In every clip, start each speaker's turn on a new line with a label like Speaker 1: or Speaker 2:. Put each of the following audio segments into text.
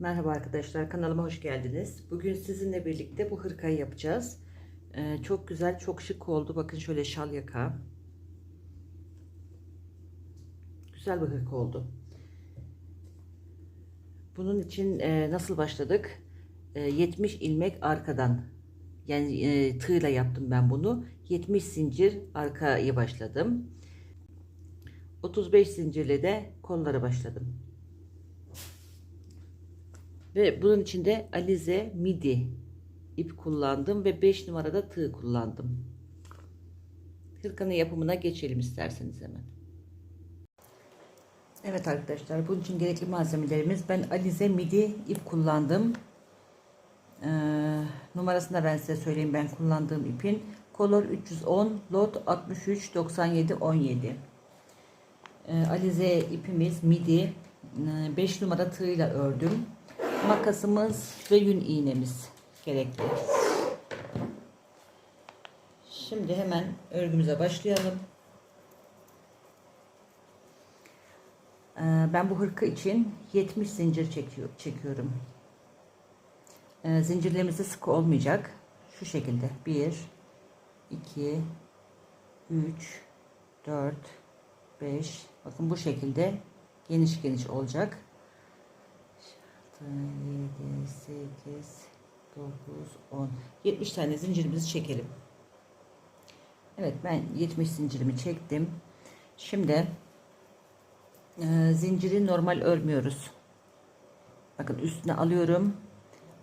Speaker 1: Merhaba arkadaşlar kanalıma hoş geldiniz. Bugün sizinle birlikte bu hırkayı yapacağız. Ee, çok güzel çok şık oldu. Bakın şöyle şal yaka. Güzel bir hırka oldu. Bunun için e, nasıl başladık? E, 70 ilmek arkadan yani e, tığla yaptım ben bunu. 70 zincir arkaya başladım. 35 zincirle de kollara başladım. Ve bunun içinde alize midi ip kullandım ve 5 numarada tığ kullandım. Hırkanın yapımına geçelim isterseniz hemen. Evet arkadaşlar bunun için gerekli malzemelerimiz ben alize midi ip kullandım. Ee, numarasını ben size söyleyeyim ben kullandığım ipin. Color 310 lot 63 97 17. Ee, alize ipimiz midi 5 numara tığıyla ördüm makasımız ve yün iğnemiz gerekli. Şimdi hemen örgümüze başlayalım. Ee, Ben bu hırka için 70 zincir çekiyor, çekiyorum. Ee, Zincirlerimiz sık olmayacak. Şu şekilde 1 2 3 4 5 bakın bu şekilde geniş geniş olacak. 7, 8, 9, 10. 70 tane zincirimizi çekelim. Evet ben 70 zincirimi çektim. Şimdi e, zinciri normal örmüyoruz. Bakın üstüne alıyorum.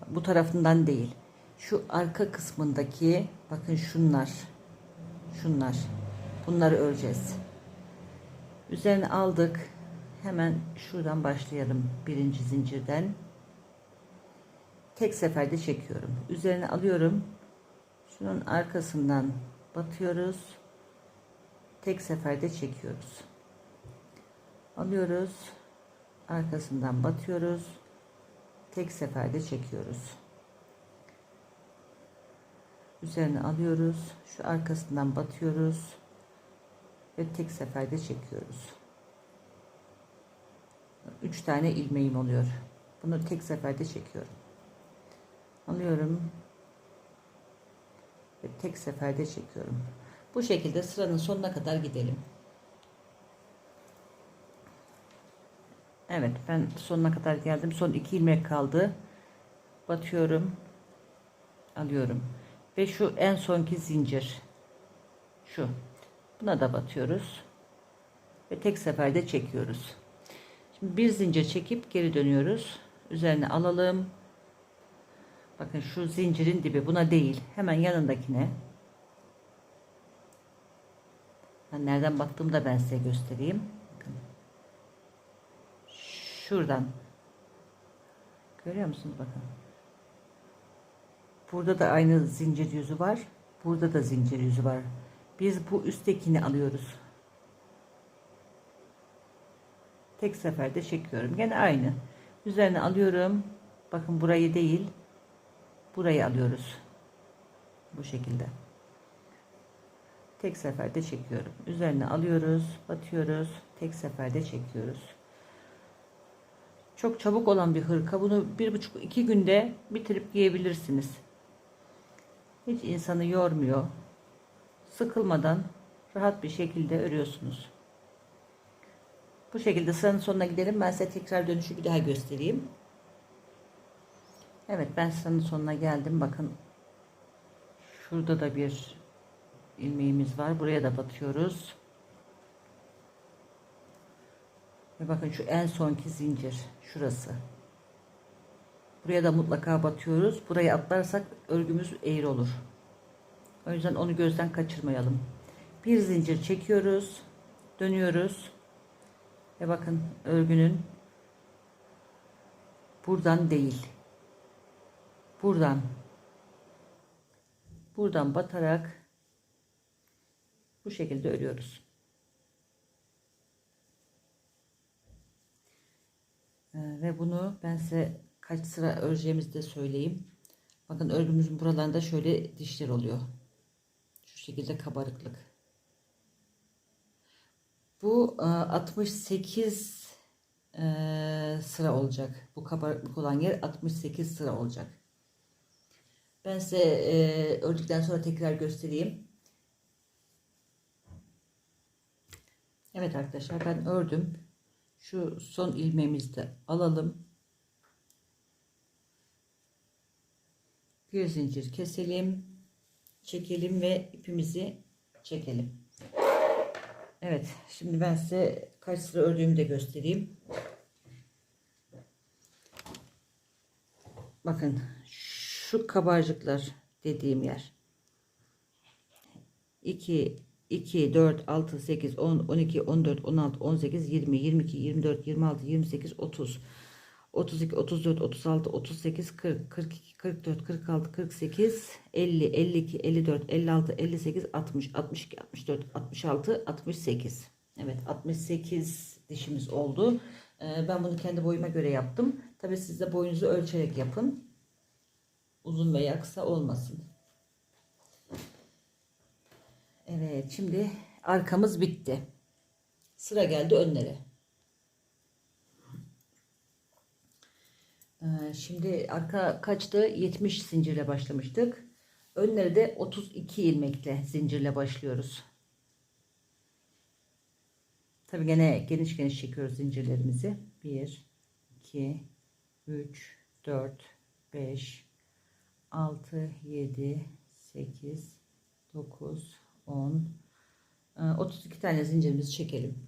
Speaker 1: Bu tarafından değil. Şu arka kısmındaki bakın şunlar. Şunlar. Bunları öreceğiz. Üzerine aldık. Hemen şuradan başlayalım. Birinci zincirden tek seferde çekiyorum. Üzerine alıyorum. Şunun arkasından batıyoruz. Tek seferde çekiyoruz. Alıyoruz. Arkasından batıyoruz. Tek seferde çekiyoruz. Üzerine alıyoruz. Şu arkasından batıyoruz. Ve tek seferde çekiyoruz. 3 tane ilmeğim oluyor. Bunu tek seferde çekiyorum alıyorum ve tek seferde çekiyorum. Bu şekilde sıranın sonuna kadar gidelim. Evet ben sonuna kadar geldim. Son iki ilmek kaldı. Batıyorum. Alıyorum. Ve şu en sonki zincir. Şu. Buna da batıyoruz. Ve tek seferde çekiyoruz. Şimdi bir zincir çekip geri dönüyoruz. Üzerine alalım Bakın şu zincirin dibi buna değil. Hemen yanındakine. Ben nereden baktığımı da ben size göstereyim. Bakın. Şuradan. Görüyor musunuz bakın. Burada da aynı zincir yüzü var. Burada da zincir yüzü var. Biz bu üsttekini alıyoruz. Tek seferde çekiyorum. Gene aynı. Üzerine alıyorum. Bakın burayı değil burayı alıyoruz. Bu şekilde. Tek seferde çekiyorum. Üzerine alıyoruz, batıyoruz. Tek seferde çekiyoruz. Çok çabuk olan bir hırka. Bunu bir buçuk iki günde bitirip giyebilirsiniz. Hiç insanı yormuyor. Sıkılmadan rahat bir şekilde örüyorsunuz. Bu şekilde sıranın sonuna gidelim. Ben size tekrar dönüşü bir daha göstereyim. Evet ben sıranın sonuna geldim. Bakın şurada da bir ilmeğimiz var. Buraya da batıyoruz. Ve bakın şu en sonki zincir şurası. Buraya da mutlaka batıyoruz. Burayı atlarsak örgümüz eğri olur. O yüzden onu gözden kaçırmayalım. Bir zincir çekiyoruz. Dönüyoruz. Ve bakın örgünün buradan değil buradan buradan batarak bu şekilde örüyoruz. Ee, ve bunu ben size kaç sıra öreceğimizi de söyleyeyim. Bakın örgümüzün buralarında şöyle dişler oluyor. Şu şekilde kabarıklık. Bu 68 e, eee, sıra olacak. Bu kabarık olan yer 68 sıra olacak. Ben size eee, ördükten sonra tekrar göstereyim. Evet arkadaşlar ben ördüm. Şu son ilmeğimizi de alalım. Bir zincir keselim. Çekelim ve ipimizi çekelim. Evet şimdi ben size kaç sıra ördüğümü de göstereyim. Bakın şu kabarcıklar dediğim yer. 2, 2, 4, 6, 8, 10, 12, 14, 16, 18, 20, 22, 24, 26, 28, 30, 32, 34, 36, 38, 40, 42, 44, 46, 48, 50, 52, 54, 56, 58, 60, 62, 64, 66, 68. Evet 68 dişimiz oldu. Ee, Ben bunu kendi boyuma göre yaptım. Tabi siz de boyunuzu ölçerek yapın. Uzun veya kısa olmasın. Evet şimdi arkamız bitti. Sıra geldi önlere. Ee, Şimdi arka kaçtı? 70 zincirle başlamıştık. Önleri de 32 ilmekle zincirle başlıyoruz. Tabi gene geniş geniş çekiyoruz zincirlerimizi. 1, 2, 3, 4, 5, 6, 7, 8, 9, 10, Ee, 32 tane zincirimizi çekelim.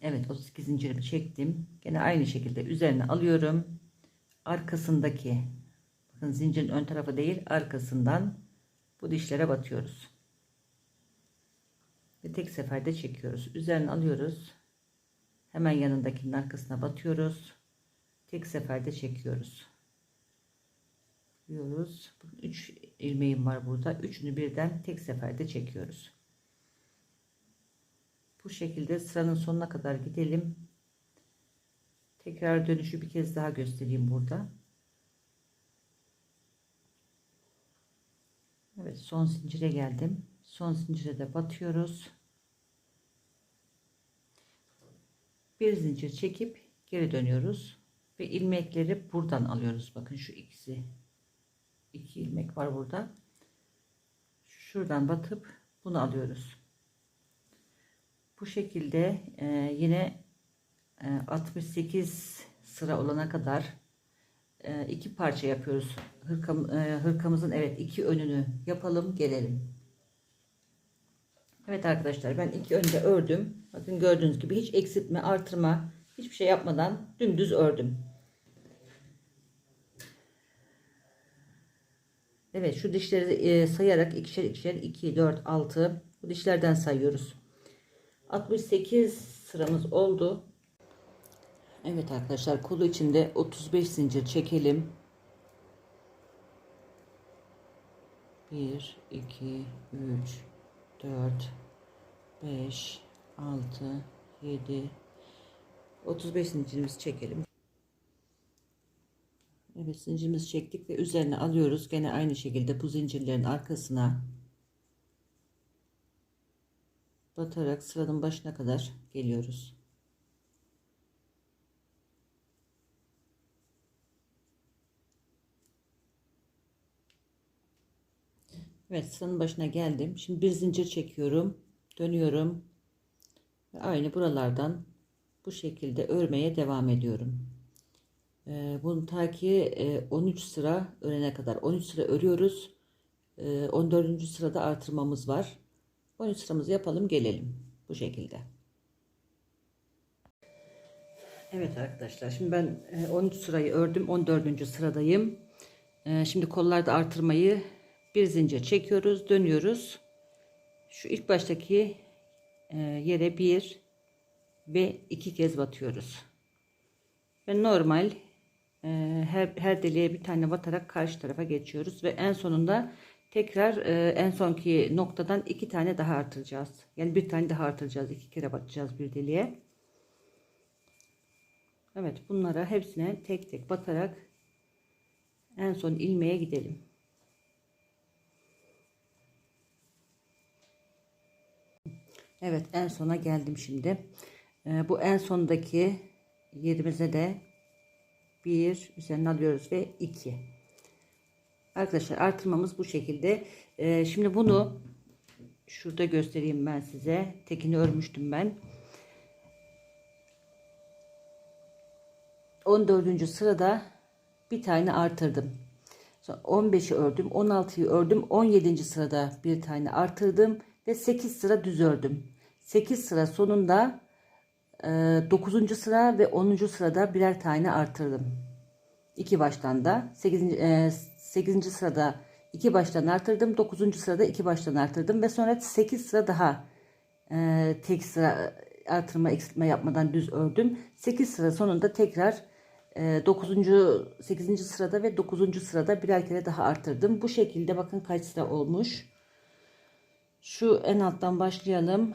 Speaker 1: Evet 32 zincirimi çektim. Gene aynı şekilde üzerine alıyorum. Arkasındaki bakın zincirin ön tarafı değil arkasından bu dişlere batıyoruz. Ve tek seferde çekiyoruz. Üzerine alıyoruz. Hemen yanındakinin arkasına batıyoruz. Tek seferde çekiyoruz. Diyoruz. 3 ilmeğim var burada. Üçünü birden tek seferde çekiyoruz. Bu şekilde sıranın sonuna kadar gidelim. Tekrar dönüşü bir kez daha göstereyim burada. Evet son zincire geldim. Son zincire de batıyoruz. Bir zincir çekip geri dönüyoruz. Ve ilmekleri buradan alıyoruz. Bakın şu ikisi. iki ilmek var burada. Şuradan batıp bunu alıyoruz. Bu şekilde e, yine e, 68 sıra olana kadar e, iki parça yapıyoruz. Hırkam, e, hırkamızın evet iki önünü yapalım gelelim. Evet arkadaşlar ben iki önde ördüm. Bakın gördüğünüz gibi hiç eksiltme artırma hiçbir şey yapmadan dümdüz ördüm. Evet şu dişleri e, sayarak ikişer ikişer 2 4 6 bu dişlerden sayıyoruz. 68 sıramız oldu. Evet arkadaşlar kolu içinde 35 zincir çekelim. 1 2 3 4 5 6 7 35 zincirimizi çekelim. Evet zincirimizi çektik ve üzerine alıyoruz. Gene aynı şekilde bu zincirlerin arkasına batarak sıranın başına kadar geliyoruz. Evet sıranın başına geldim. Şimdi bir zincir çekiyorum. Dönüyorum. Ve aynı buralardan bu şekilde örmeye devam ediyorum. Ee, bunu ta ki e, 13 sıra örene kadar 13 sıra örüyoruz. Ee, 14. sırada artırmamız var. 13 sıramızı yapalım gelelim. Bu şekilde. Evet arkadaşlar şimdi ben e, 13 sırayı ördüm 14. sıradayım. E, Şimdi kollarda artırmayı bir zincir çekiyoruz dönüyoruz. Şu ilk baştaki e, yere bir ve iki kez batıyoruz. Ve normal e, her, her deliğe bir tane batarak karşı tarafa geçiyoruz ve en sonunda tekrar e, en sonki noktadan iki tane daha artıracağız. Yani bir tane daha artıracağız. iki kere batacağız bir deliğe. Evet bunlara hepsine tek tek batarak en son ilmeğe gidelim. Evet en sona geldim şimdi. Ee, bu en sondaki yerimize de bir üzerine alıyoruz ve iki. Arkadaşlar artırmamız bu şekilde. Ee, şimdi bunu şurada göstereyim ben size. Tekini örmüştüm ben. 14. sırada bir tane artırdım. Sonra 15'i ördüm, 16'yı ördüm, 17. sırada bir tane artırdım ve 8 sıra düz ördüm. 8 sıra sonunda 9. sıra ve 10. sırada birer tane artırdım. İki baştan da 8. 8. sırada iki baştan artırdım. 9. sırada iki baştan artırdım ve sonra 8 sıra daha e, tek sıra artırma eksiltme yapmadan düz ördüm. 8 sıra sonunda tekrar 9. 8. sırada ve 9. sırada birer kere daha artırdım. Bu şekilde bakın kaç sıra olmuş. Şu en alttan başlayalım.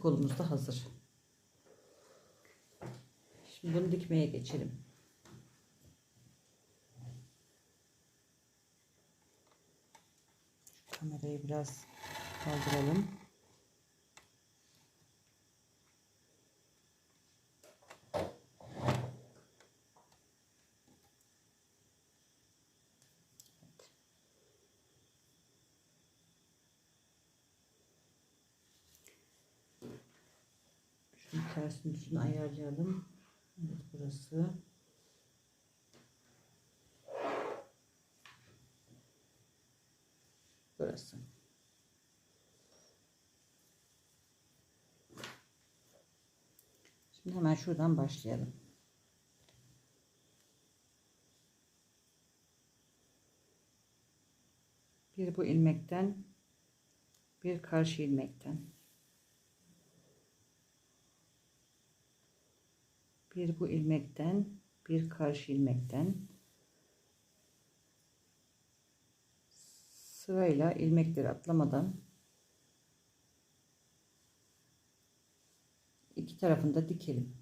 Speaker 1: Kolumuz da hazır. Şimdi bunu dikmeye geçelim. Kamerayı biraz kaldıralım. Tersini düzünü ayarlayalım. Evet burası. Burası. Şimdi hemen şuradan başlayalım. Bir bu ilmekten, bir karşı ilmekten. Bir bu ilmekten, bir karşı ilmekten. Sırayla ilmekleri atlamadan iki tarafında dikelim.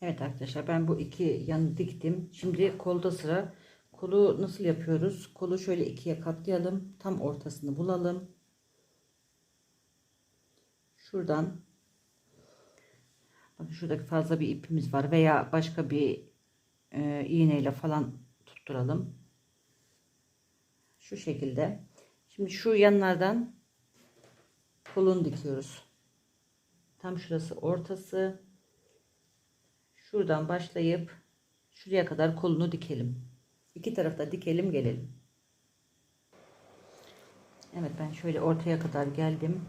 Speaker 1: Evet arkadaşlar ben bu iki yanı diktim. Şimdi kolda sıra. Kolu nasıl yapıyoruz? Kolu şöyle ikiye katlayalım. Tam ortasını bulalım. Şuradan bakın şuradaki fazla bir ipimiz var veya başka bir e, iğneyle falan tutturalım. Şu şekilde. Şimdi şu yanlardan kolunu dikiyoruz. Tam şurası ortası. Şuradan başlayıp şuraya kadar kolunu dikelim. İki tarafta dikelim gelelim. Evet ben şöyle ortaya kadar geldim.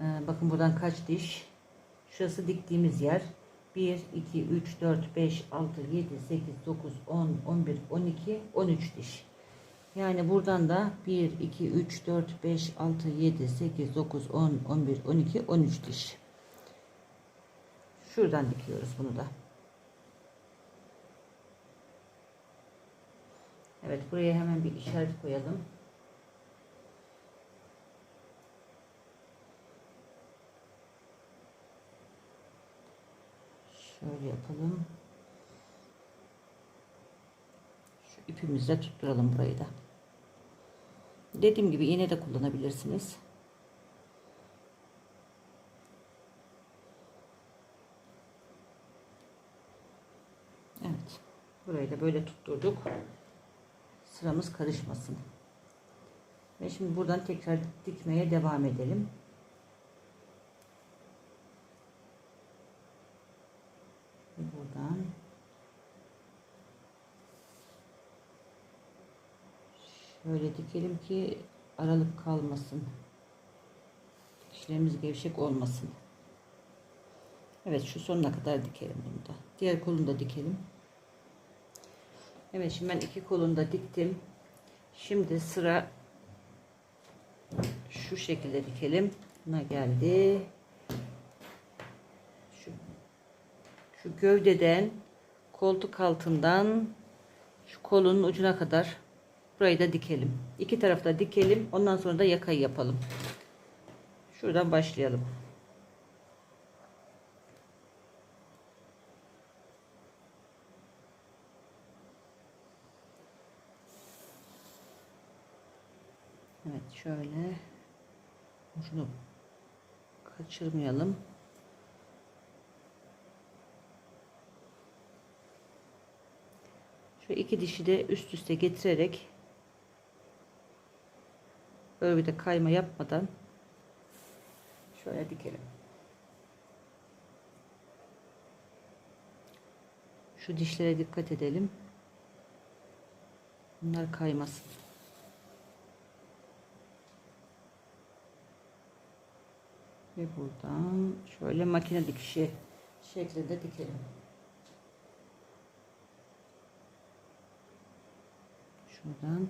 Speaker 1: Ee, bakın buradan kaç diş. Şurası diktiğimiz yer. 1, 2, 3, 4, 5, 6, 7, 8, 9, 10, 11, 12, 13 diş. Yani buradan da 1, 2, 3, 4, 5, 6, 7, 8, 9, 10, 11, 12, 13 diş. Şuradan dikiyoruz bunu da. Evet buraya hemen bir işaret koyalım. Şöyle yapalım. Şu ipimizle tutturalım burayı da. Dediğim gibi iğne de kullanabilirsiniz. Evet. Burayı da böyle tutturduk. Sıramız karışmasın. Ve şimdi buradan tekrar dikmeye devam edelim. Buradan şöyle dikelim ki aralık kalmasın. Dikişlerimiz gevşek olmasın. Evet şu sonuna kadar dikelim bunu da. Diğer kolunu da dikelim. Evet şimdi ben iki kolunu da diktim. Şimdi sıra şu şekilde dikelim. Buna geldi. Şu, şu gövdeden koltuk altından şu kolunun ucuna kadar burayı da dikelim. İki tarafta dikelim. Ondan sonra da yakayı yapalım. Şuradan başlayalım. Evet şöyle ucunu kaçırmayalım. Şu iki dişi de üst üste getirerek örgüde kayma yapmadan şöyle dikelim. Şu dişlere dikkat edelim. Bunlar kaymasın. Ve buradan şöyle makine dikişi şeklinde dikelim. Şuradan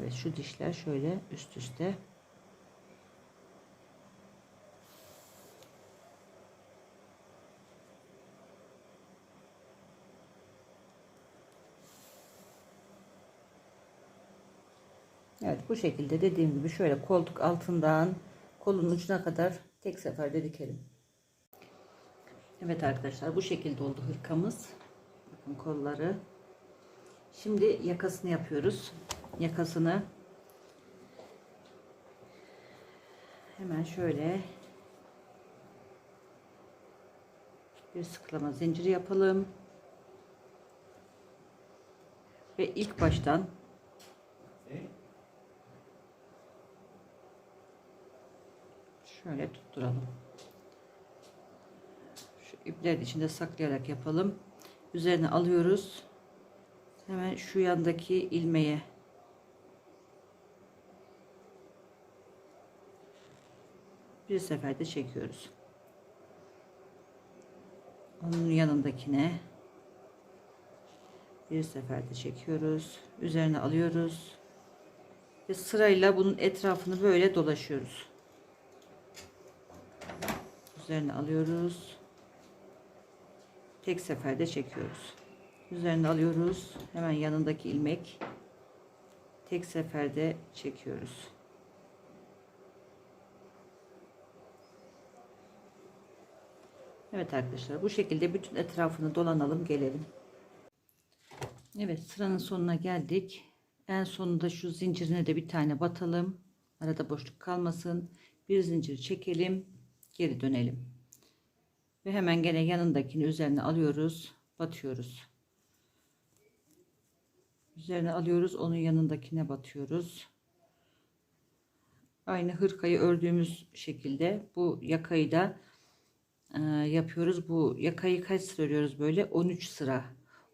Speaker 1: Evet şu dişler şöyle üst üste Evet bu şekilde dediğim gibi şöyle koltuk altından kolun ucuna kadar tek seferde dikelim. Evet arkadaşlar bu şekilde oldu hırkamız. Bakın kolları. Şimdi yakasını yapıyoruz. Yakasını hemen şöyle bir sıklama zinciri yapalım. Ve ilk baştan şöyle tutturalım. Şu ipleri içinde saklayarak yapalım. Üzerine alıyoruz. Hemen şu yandaki ilmeğe bir seferde çekiyoruz. Onun yanındakine bir seferde çekiyoruz. Üzerine alıyoruz. Ve sırayla bunun etrafını böyle dolaşıyoruz. Üzerine alıyoruz. Tek seferde çekiyoruz. Üzerine alıyoruz. Hemen yanındaki ilmek. Tek seferde çekiyoruz. Evet arkadaşlar bu şekilde bütün etrafını dolanalım gelelim. Evet sıranın sonuna geldik. En sonunda şu zincirine de bir tane batalım. Arada boşluk kalmasın. Bir zincir çekelim. Geri dönelim. Ve hemen gene yanındakini üzerine alıyoruz. Batıyoruz. Üzerine alıyoruz. Onun yanındakine batıyoruz. Aynı hırkayı ördüğümüz şekilde bu yakayı da yapıyoruz. Bu yakayı kaç sıra örüyoruz böyle? 13 sıra.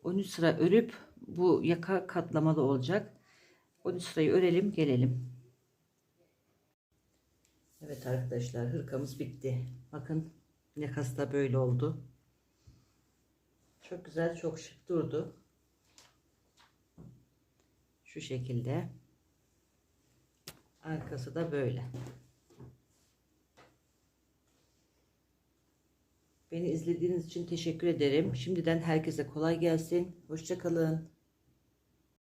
Speaker 1: 13 sıra örüp bu yaka katlamalı olacak. 13 sırayı örelim gelelim. Evet arkadaşlar hırkamız bitti. Bakın yakası da böyle oldu. Çok güzel çok şık durdu. Şu şekilde. Arkası da böyle. Beni izlediğiniz için teşekkür ederim. Şimdiden herkese kolay gelsin. Hoşçakalın.